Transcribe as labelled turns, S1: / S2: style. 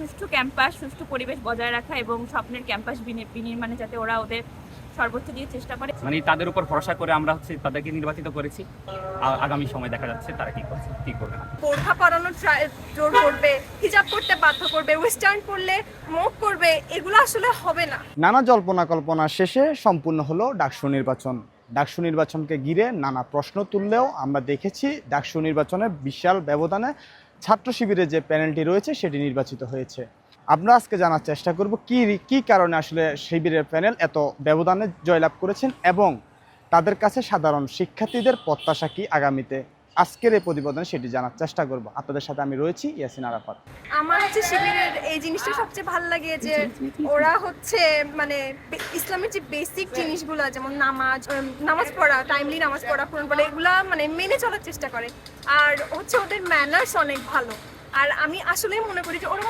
S1: সুষ্ঠু ক্যাম্পাস সুষ্ঠু পরিবেশ বজায় রাখা এবং স্বপ্নের ক্যাম্পাস বিনি- বিনির্মাণে যাতে ওরা ওদের সর্বোচ্চ দিয়ে চেষ্টা করে।
S2: মানে তাদের উপর ভরসা করে আমরা হচ্ছে তাদেরকে নির্বাচিত করেছি। আগামী সময় দেখা যাচ্ছে তারা কি করছে কি করবে না।
S3: বোরখা পরানো ট্রাই জোর করবে হিজাব করতে বাধ্য করবে ওয়েস্টার্ন পরলে মুখ করবে এগুলো আসলে হবে না।
S4: নানা জল্পনা কল্পনা শেষে সম্পূর্ণ হলো ডাকসু নির্বাচন। ডাকসু নির্বাচনকে ঘিরে নানা প্রশ্ন তুললেও আমরা দেখেছি ডাকসু নির্বাচনে বিশাল ব্যবধানে ছাত্র শিবিরের যে প্যানেলটি রয়েছে, সেটি নির্বাচিত হয়েছে। আমরা আজকে জানার চেষ্টা করব কি কি কারণে আসলে শিবিরের প্যানেল এত ব্যবধানে জয়লাভ করেছেন এবং তাদের কাছে সাধারণ শিক্ষার্থীদের প্রত্যাশা কি আগামীতে? আজকের এই প্রতিবেদনে সেটি জানার চেষ্টা করব। আপনাদের সাথে আমি রয়েছি, ইয়াসিন আরাফাত।
S3: আমার হচ্ছে শিবিরের এই জিনিসটা সবচেয়ে ভালো লাগে যে ওরা হচ্ছে মানে ইসলামের যে বেসিক জিনিসগুলো, যেমন নামাজ নামাজ পড়া টাইমলি নামাজ পড়া, কোরআন পড়া এগুলা মানে মেনে চলার চেষ্টা করে। আর হচ্ছে ওদের ম্যানার্স অনেক ভালো। আর আমি আসলে মনে করি যে ওরা